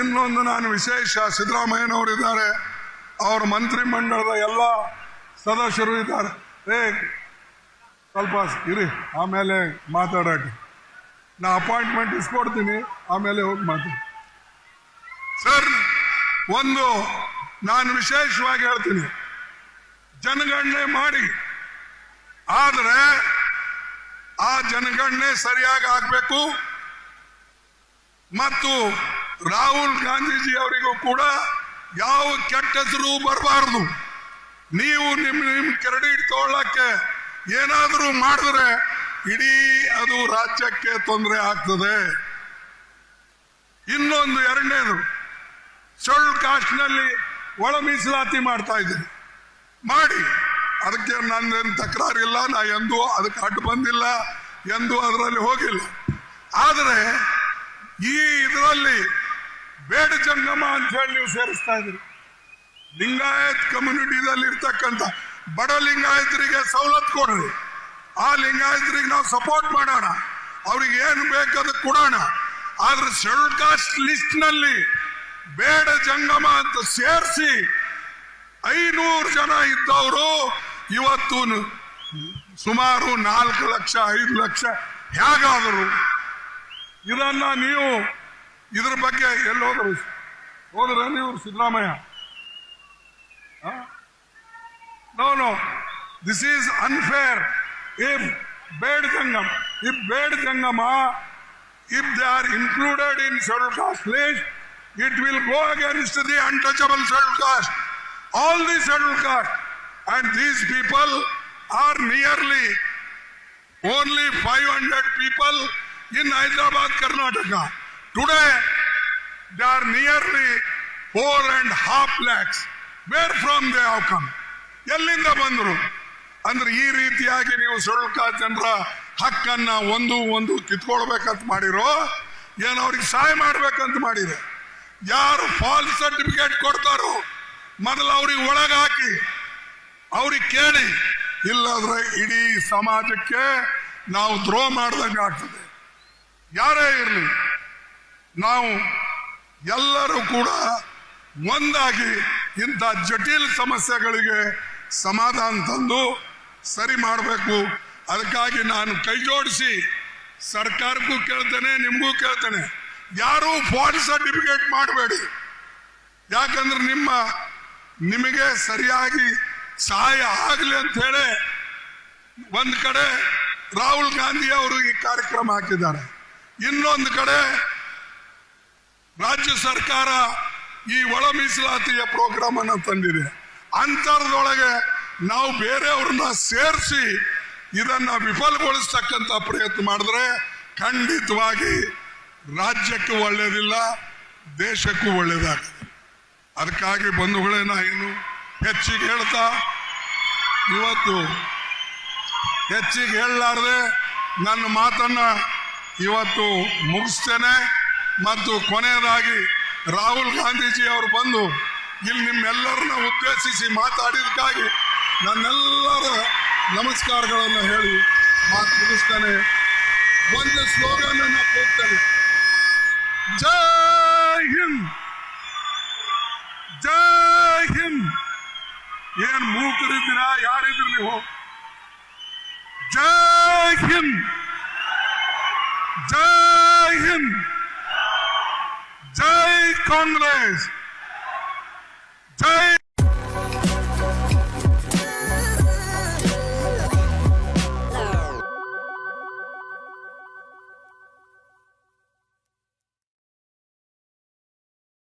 ಇನ್ನೊಂದು ನಾನು ವಿಶೇಷ ಸಿದ್ದರಾಮಯ್ಯನವರಿದ್ದಾರೆ ಅವ್ರ ಮಂತ್ರಿ ಮಂಡಲದ ಎಲ್ಲ ಸದಸ್ಯರು ಇದ್ದಾರೆ. ಏ, ಸ್ವಲ್ಪ ಇರಿ, ಆಮೇಲೆ ಮಾತಾಡೋಕೆ ನಾ ಅಪಾಯಿಂಟ್ಮೆಂಟ್ ಇಸ್ಕೊಡ್ತೀನಿ, ಆಮೇಲೆ ಹೋಗಿ ಮಾತಾಡಿ. ಸರ್, ಒಂದು ನಾನು ವಿಶೇಷವಾಗಿ ಹೇಳ್ತೀನಿ. ಜನಗಣನೆ ಮಾಡಿ. ಆದರೆ ಆ ಜನಗಣನೆ ಸರಿಯಾಗಿ ಆಗಬೇಕು. ಮತ್ತು ರಾಹುಲ್ ಗಾಂಧೀಜಿ ಅವರಿಗೂ ಕೂಡ ಯಾವ ಕೆಟ್ಟ ಹೆಸರು ಬರಬಾರದು. ನೀವು ನಿಮ್ ನಿಮ್ ಕ್ರೆಡಿಟ್ ತಗೊಳ್ಳಕ್ಕೆ ಏನಾದರೂ ಮಾಡಿದ್ರೆ ಇಡೀ ಅದು ರಾಜ್ಯಕ್ಕೆ ತೊಂದರೆ ಆಗ್ತದೆ. ಇನ್ನೊಂದು ಎರಡನೇದು ಸೊಳ್ಳು ಕಾಸ್ಟ್ನಲ್ಲಿ ಒಳ ಮೀಸಲಾತಿ ಮಾಡ್ತಾ ಇದ್ದೀನಿ. ಮಾಡಿ, ಅದಕ್ಕೆ ನಂದೇನು ತಕರಾರಿಲ್ಲ, ನಾ ಎಂದೂ ಅದಕ್ಕೆ ಅಡ್ಡು ಬಂದಿಲ್ಲ, ಎಂದೂ ಅದರಲ್ಲಿ ಹೋಗಿಲ್ಲ. ಆದರೆ ಈ ಇದರಲ್ಲಿ ಬೇಡ ಜಂಗಮ ಅಂತ ಹೇಳಿ ನೀವು ಸೇರಿಸ್ತಾ ಇದ್ದೀರಿ. ಲಿಂಗಾಯತ್ ಕಮ್ಯುನಿಟಿದಲ್ಲಿ ಇರ್ತಕ್ಕಂತ ಬಡ ಲಿಂಗಾಯತರಿಗೆ ಸವಲತ್ತು ಕೊಡ್ರಿ. ಆ ಲಿಂಗಾಯತರಿಗೆ ನಾವು ಸಪೋರ್ಟ್ ಮಾಡೋಣ. ಅವ್ರಿಗೆ ಏನು ಬೇಕಾದ ಕೊಡೋಣ. ಆದ್ರೆ ಶೆಡ್ಯೂಲ್ ಕಾಸ್ಟ್ ಲಿಸ್ಟ್ನಲ್ಲಿ ಬೇಡ ಜಂಗಮ ಅಂತ ಸೇರಿಸಿ ಐನೂರು ಜನ ಇದ್ದವರು ಇವತ್ತು ಸುಮಾರು ನಾಲ್ಕು ಲಕ್ಷ, ಐದು ಲಕ್ಷ ಹೇಗಾದರು ಇದನ್ನ ನೀವು ಇದ್ರ ಬಗ್ಗೆ ಎಲ್ಲಿ ಹೋದ್ರು ಹೋದ್ರ ನೀವು Siddaramaiah No, no. This is unfair. If Bed Jangam, if Bed Jangama, if they are included in scheduled caste list, it will go against the untouchable scheduled caste. All the scheduled caste. And these people are nearly only 500 people in Hyderabad, Karnataka. Today, there are nearly four and half lakhs Where from they have come ಎಲ್ಲಿಂದ ಬಂದರು? ಅಂದ್ರೆ ಈ ರೀತಿಯಾಗಿ ನೀವು ಸುಳ್ಕ ಜನರ ಹಕ್ಕನ್ನ ಒಂದು ಒಂದು ಕಿತ್ಕೊಳ್ಬೇಕಂತ ಮಾಡಿರೋ ಏನು ಅವ್ರಿಗೆ ಸಹಾಯ ಮಾಡ್ಬೇಕಂತ ಮಾಡಿದೆ. ಯಾರು ಫಾಲ್ ಸರ್ಟಿಫಿಕೇಟ್ ಕೊಡ್ತಾರೋ ಮೊದಲು ಅವ್ರಿಗೆ ಒಳಗೆ ಹಾಕಿ ಅವ್ರಿಗೆ ಕೇಳಿ ಇಲ್ಲಾದ್ರೆ ಇಡೀ ಸಮಾಜಕ್ಕೆ ನಾವು ದ್ರೋಹ ಮಾಡ್ದಂಗೆ ಆಗ್ತದೆ ಯಾರೇ ಇರಲಿ ನಾವು ಎಲ್ಲರೂ ಕೂಡ ಒಂದಾಗಿ ಇಂಥ ಜಟಿಲ ಸಮಸ್ಯೆಗಳಿಗೆ ಸಮಾಧಾನ ತಂದು ಸರಿ ಮಾಡಬೇಕು. ಅದಕ್ಕಾಗಿ ನಾನು ಕೈ ಜೋಡಿಸಿ ಸರ್ಕಾರಕ್ಕೂ ಕೇಳ್ತೇನೆ, ನಿಮಗೂ ಕೇಳ್ತೇನೆ. ಯಾರೂ ಫಾಲ್ಸ್ ಸರ್ಟಿಫಿಕೇಟ್ ಮಾಡಬೇಡಿ. ಯಾಕಂದ್ರೆ ನಿಮ್ಮ, ನಿಮಗೆ ಸರಿಯಾಗಿ ಸಹಾಯ ಆಗಲಿ ಅಂತ ಹೇಳಿ ಒಂದು ಕಡೆ ರಾಹುಲ್ ಗಾಂಧಿ ಅವರು ಈ ಕಾರ್ಯಕ್ರಮ ಹಾಕಿದ್ದಾರೆ. ಇನ್ನೊಂದು ಕಡೆ ರಾಜ್ಯ ಸರ್ಕಾರ ಈ ಒಳ ಮೀಸಲಾತಿಯ ಪ್ರೋಗ್ರಾಮ್ ಅನ್ನು ತಂದಿದೆ. ಅಂತರದೊಳಗೆ ನಾವು ಬೇರೆಯವ್ರನ್ನ ಸೇರಿಸಿ ಇದನ್ನ ವಿಫಲಗೊಳಿಸ್ತಕ್ಕಂಥ ಪ್ರಯತ್ನ ಮಾಡಿದ್ರೆ ಖಂಡಿತವಾಗಿ ರಾಜ್ಯಕ್ಕೂ ಒಳ್ಳೇದಿಲ್ಲ, ದೇಶಕ್ಕೂ ಒಳ್ಳೇದಾಗ್ತದೆ ಅದಕ್ಕಾಗಿ ಬಂಧುಗಳೇ ಏನು ಹೆಚ್ಚಿಗೆ ಹೇಳ್ತಾ, ಇವತ್ತು ಹೆಚ್ಚಿಗೆ ಹೇಳಲಾರದೆ ನನ್ನ ಮಾತನ್ನ ಇವತ್ತು ಮುಗಿಸ್ತೇನೆ. ಮತ್ತು ಕೊನೆಯದಾಗಿ ರಾಹುಲ್ ಗಾಂಧೀಜಿ ಅವರು ಬಂದು ಇಲ್ಲಿ ನಿಮ್ಮೆಲ್ಲರನ್ನ ಉದ್ದೇಶಿಸಿ ಮಾತಾಡಿದ್ದಕ್ಕಾಗಿ ನನ್ನೆಲ್ಲರ ನಮಸ್ಕಾರಗಳನ್ನು ಹೇಳಿ ಮಾತು ಮುಗಿಸ್ತಾನೆ. ಒಂದು ಸ್ಲೋಗನ್ ಅನ್ನು ಕೂಗ್ತಾನೆ. ಜೈ ಹಿಂದ್! ಜೈ ಹಿಂದ್! ಏನ್ ಮೂಕರಿದ್ದೀರಾ? ಯಾರಿದ್ರಿ ನೀವು? ಜೈ ಹಿಂದ್! ಜೈ ಹಿಂದ್! ಜೈ ಕಾಂಗ್ರೆಸ್ ಜೈ